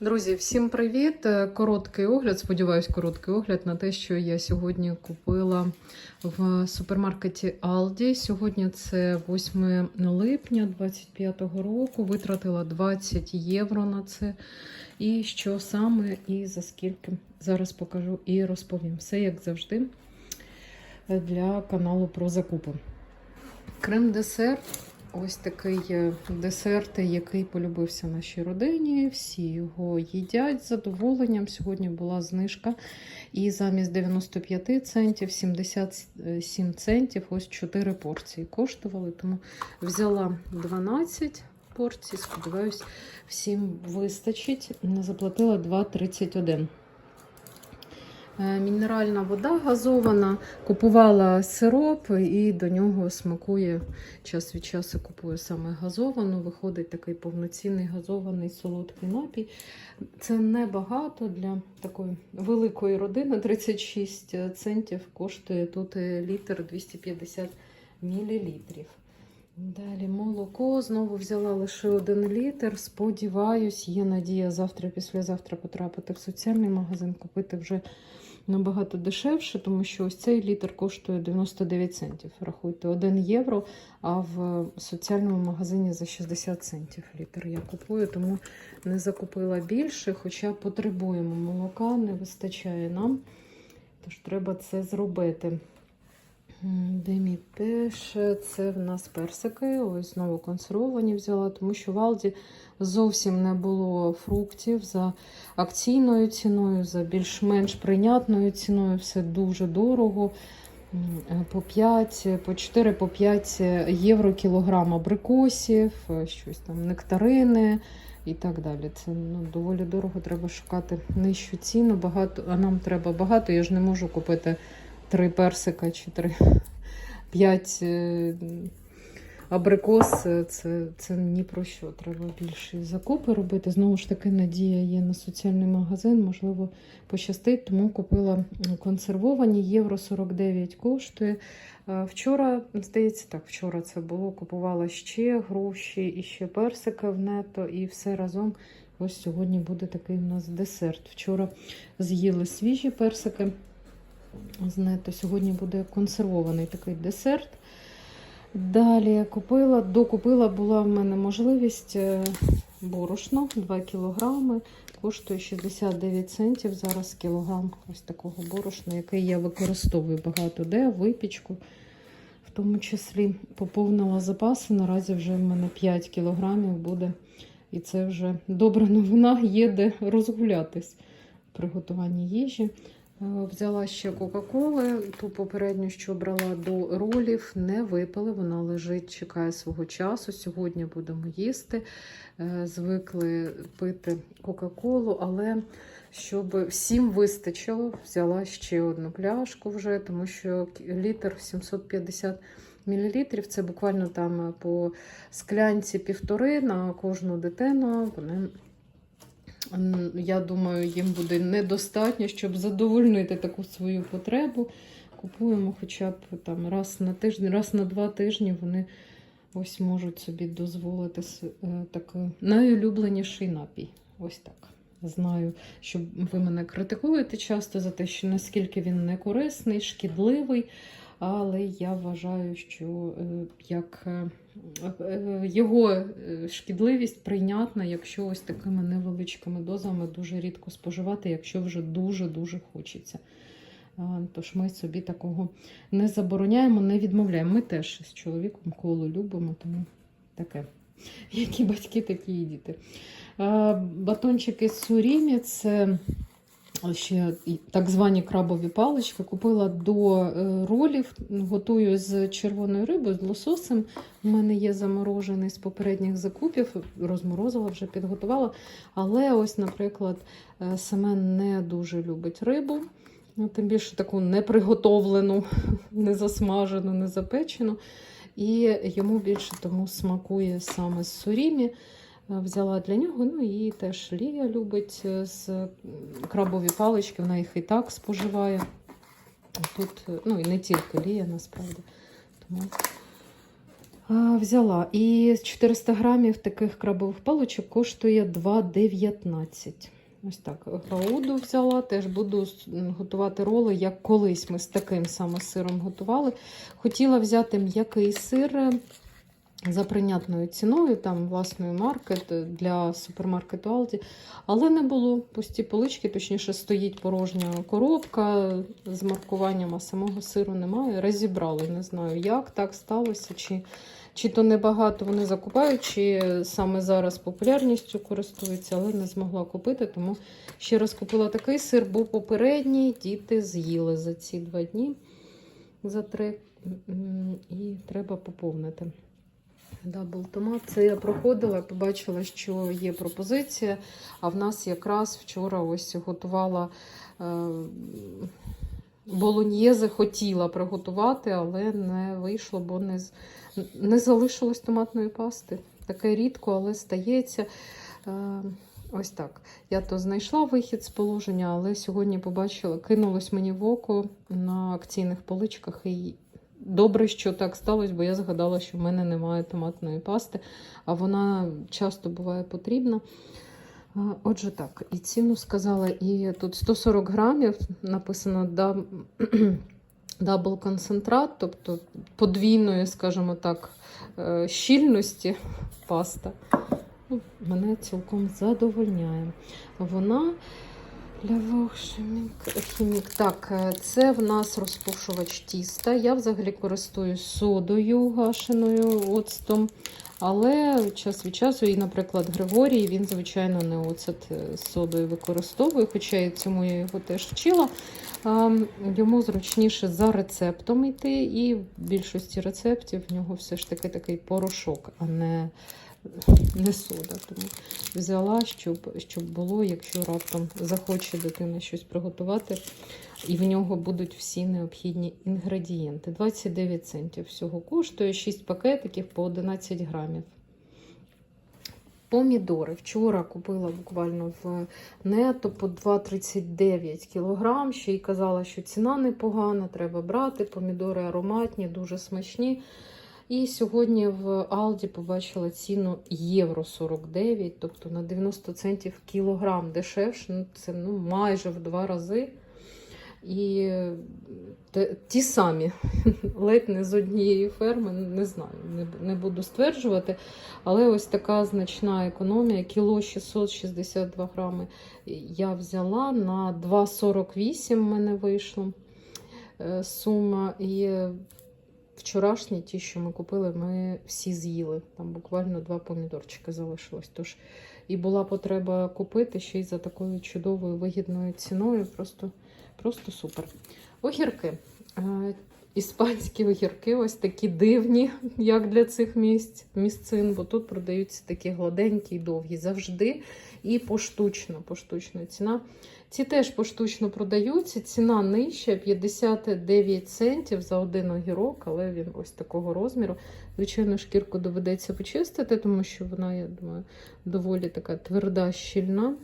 Друзі, всім привіт! Е, Короткий огляд. Сподіваюсь, короткий огляд на те, що я сьогодні купила в супермаркеті Aldi. Сьогодні це 8 липня 2025 року. Витратила 20 євро на це. І що саме і за скільки зараз покажу і розповім. Все як завжди для каналу про закупи. Крем-десерт. Ось такий е, десерт, який полюбився нашій родині. Всі його їдять з задоволенням. Сьогодні була знижка. І замість 95 центів 77 центів, ось 4 порції коштували. Тому взяла 12 порцій. Сподіваюсь, всім вистачить. Не Заплатила 2,31. Е, Мінеральна вода газована, купувала сироп і до нього смакує час від часу купую саме газовану. Виходить такий повноцінний газований солодкий напій. Це небагато для такої великої родини. 36 центів коштує тут літр 250 мл. Далі молоко. Знову взяла лише один літр. Сподіваюсь, є надія завтра, післязавтра потрапити в соціальний магазин, купити вже набагато дешевше, тому що ось цей літр коштує 99 центів. Рахуйте, 1 євро, а в соціальному магазині за 60 центів літр я купую, тому не закупила більше, хоча потребуємо молока, не вистачає нам. Тож треба це зробити. Демі пеш, це в нас персики. Ось знову консервовані взяла, тому що в Алді зовсім не було фруктів за акційною ціною, за більш-менш прийнятною ціною. Все дуже дорого. По 5, по 4, по 5 євро кілограм абрикосів, щось там нектарини і так далі. Це ну, доволі дорого, треба шукати нижчу ціну. Багато, а нам треба багато, я ж не можу купити три персика чи три п'ять е, абрикос. Це, це ні про що. Треба більше закупи робити. Знову ж таки, надія є на соціальний магазин, можливо, пощастить, тому купила консервовані. Євро 49 коштує. Е, Вчора, здається, так, вчора це було. Купувала ще гроші і ще персики в нето, і все разом. Ось сьогодні буде такий у нас десерт. Вчора з'їли свіжі персики. Знаєте, сьогодні буде консервований такий десерт. Далі купила, докупила була в мене можливість е, борошно 2 кілограми, коштує 69 центів. Зараз кілограм ось такого борошна, який я використовую багато де, випічку. В тому числі поповнила запаси. Наразі вже в мене 5 кілограмів буде. І це вже добра новина, є де розгулятись в приготуванні їжі. Взяла ще Кока-Коли, ту попередню, що брала до ролів, не випили. Вона лежить, чекає свого часу. Сьогодні будемо їсти. Е, Звикли пити Кока-Колу, але щоб всім вистачило, взяла ще одну пляшку вже, тому що літр 750 мл це буквально там по склянці півтори на кожну дитину. Вони я думаю, їм буде недостатньо, щоб задовольнити таку свою потребу. Купуємо хоча б там раз на тиждень, раз на два тижні вони ось можуть собі дозволити е, такий найулюбленіший напій. Ось так. Знаю, що ви мене критикуєте часто за те, що наскільки він не корисний, шкідливий. Але я вважаю, що е, як е, е, його шкідливість прийнятна, якщо ось такими невеличкими дозами дуже рідко споживати, якщо вже дуже-дуже хочеться. Тож ми собі такого не забороняємо, не відмовляємо. Ми теж з чоловіком коло любимо, тому таке. Які батьки, такі і діти. Батончики з сурімі це ще так звані крабові палички. Купила до е, ролів, готую з червоною рибою, з лососем. У мене є заморожений з попередніх закупів, розморозила, вже підготувала. Але, ось, наприклад, е, Семен не дуже любить рибу. Ну, Тим більше таку неприготовлену, не засмажену, не запечену. І йому більше тому смакує саме з сурімі. Взяла для нього. Ну і теж Лія любить е, з крабові палички, вона їх і так споживає. Тут, ну і не тільки Лія, насправді. Тому взяла. І 400 грамів таких крабових паличок коштує 2,19. Ось так. Грауду взяла, теж буду готувати роли, як колись ми з таким саме сиром готували. Хотіла взяти м'який сир е, за прийнятною ціною, там власної марки для супермаркету Aldi, але не було пусті полички, точніше стоїть порожня коробка з маркуванням, а самого сиру немає. Розібрали, не знаю, як так сталося, чи, чи то небагато вони закупають, чи саме зараз популярністю користуються, але не змогла купити, тому ще раз купила такий сир, бо попередній діти з'їли за ці два дні, за три, і треба поповнити. Дабл томат. Це я проходила, побачила, що є пропозиція. А в нас якраз вчора ось готувала е, болоньєзе, хотіла приготувати, але не вийшло, бо не, не залишилось томатної пасти. Таке рідко, але стається. Е, Ось так. Я то знайшла вихід з положення, але сьогодні побачила, кинулось мені в око на акційних поличках. І добре, що так сталося, бо я згадала, що в мене немає томатної пасти, а вона часто буває потрібна. Отже, так, і ціну сказала, і тут 140 грамів написано дабл концентрат, тобто подвійної, скажімо так, е, щільності паста. Ну, мене цілком задовольняє. Вона Лявохшимік. Хімік. Так, е, це в нас розпушувач тіста. Я взагалі користуюсь содою гашеною оцтом. Але час від часу, і, наприклад, Григорій, він, звичайно, не оцет е, з содою використовує, хоча і цьому я його теж вчила. Йому зручніше за рецептом йти, і в більшості рецептів в нього все ж таки такий порошок, а не, не сода. Тому взяла, щоб, щоб було, якщо раптом захоче дитина щось приготувати, і в нього будуть всі необхідні інгредієнти. 29 центів всього коштує 6 пакетиків по 11 грамів. Помідори. Вчора купила буквально в нето по 2,39 кг. Ще й казала, що ціна непогана, треба брати. Помідори ароматні, дуже смачні. І сьогодні в Алді побачила ціну євро 49, тобто на 90 центів кілограм дешевше. Ну, це ну, майже в два рази. І ті самі, ледь не з однієї ферми, не знаю, не, буду стверджувати. Але ось така значна економія. Кіло 662 грами я взяла на 2,48 в мене вийшло е, сума. І вчорашні, ті, що ми купили, ми всі з'їли. Там буквально два помідорчики залишилось. Тож і була потреба купити ще й за такою чудовою вигідною ціною. Просто, просто супер. Огірки. Іспанські огірки, ось такі дивні, як для цих місць, місцин, бо тут продаються такі гладенькі і довгі завжди. І поштучно, поштучно ціна. Ці теж поштучно продаються. Ціна нижча 59 центів за один огірок, але він ось такого розміру. Звичайно, шкірку доведеться почистити, тому що вона, я думаю, доволі така тверда, щільна.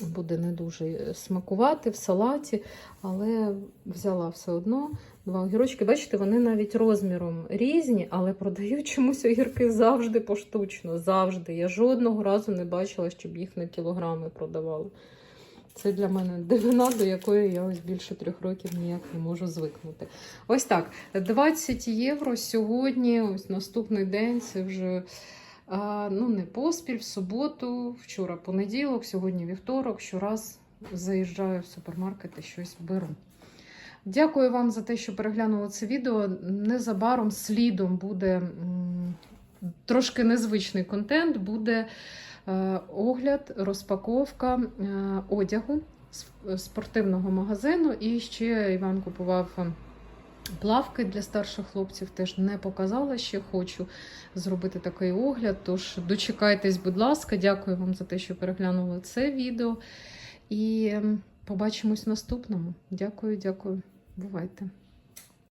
Буде не дуже смакувати в салаті, але взяла все одно два огірочки. Бачите, вони навіть розміром різні, але продають чомусь огірки завжди поштучно. Завжди. Я жодного разу не бачила, щоб їх на кілограми продавали. Це для мене дивина, до якої я ось більше трьох років ніяк не можу звикнути. Ось так, 20 євро сьогодні, ось наступний день, це вже ну, не поспіль, в суботу, вчора понеділок, сьогодні вівторок. Щораз заїжджаю в супермаркет і щось беру. Дякую вам за те, що переглянули це відео. Незабаром слідом буде трошки незвичний контент. Буде е, огляд, розпаковка е, одягу спортивного магазину. І ще Іван купував плавки для старших хлопців. Теж не показала ще. Хочу зробити такий огляд. Тож дочекайтесь, будь ласка, дякую вам за те, що переглянули це відео. І ем, побачимось в наступному. Дякую, дякую. Бувайте.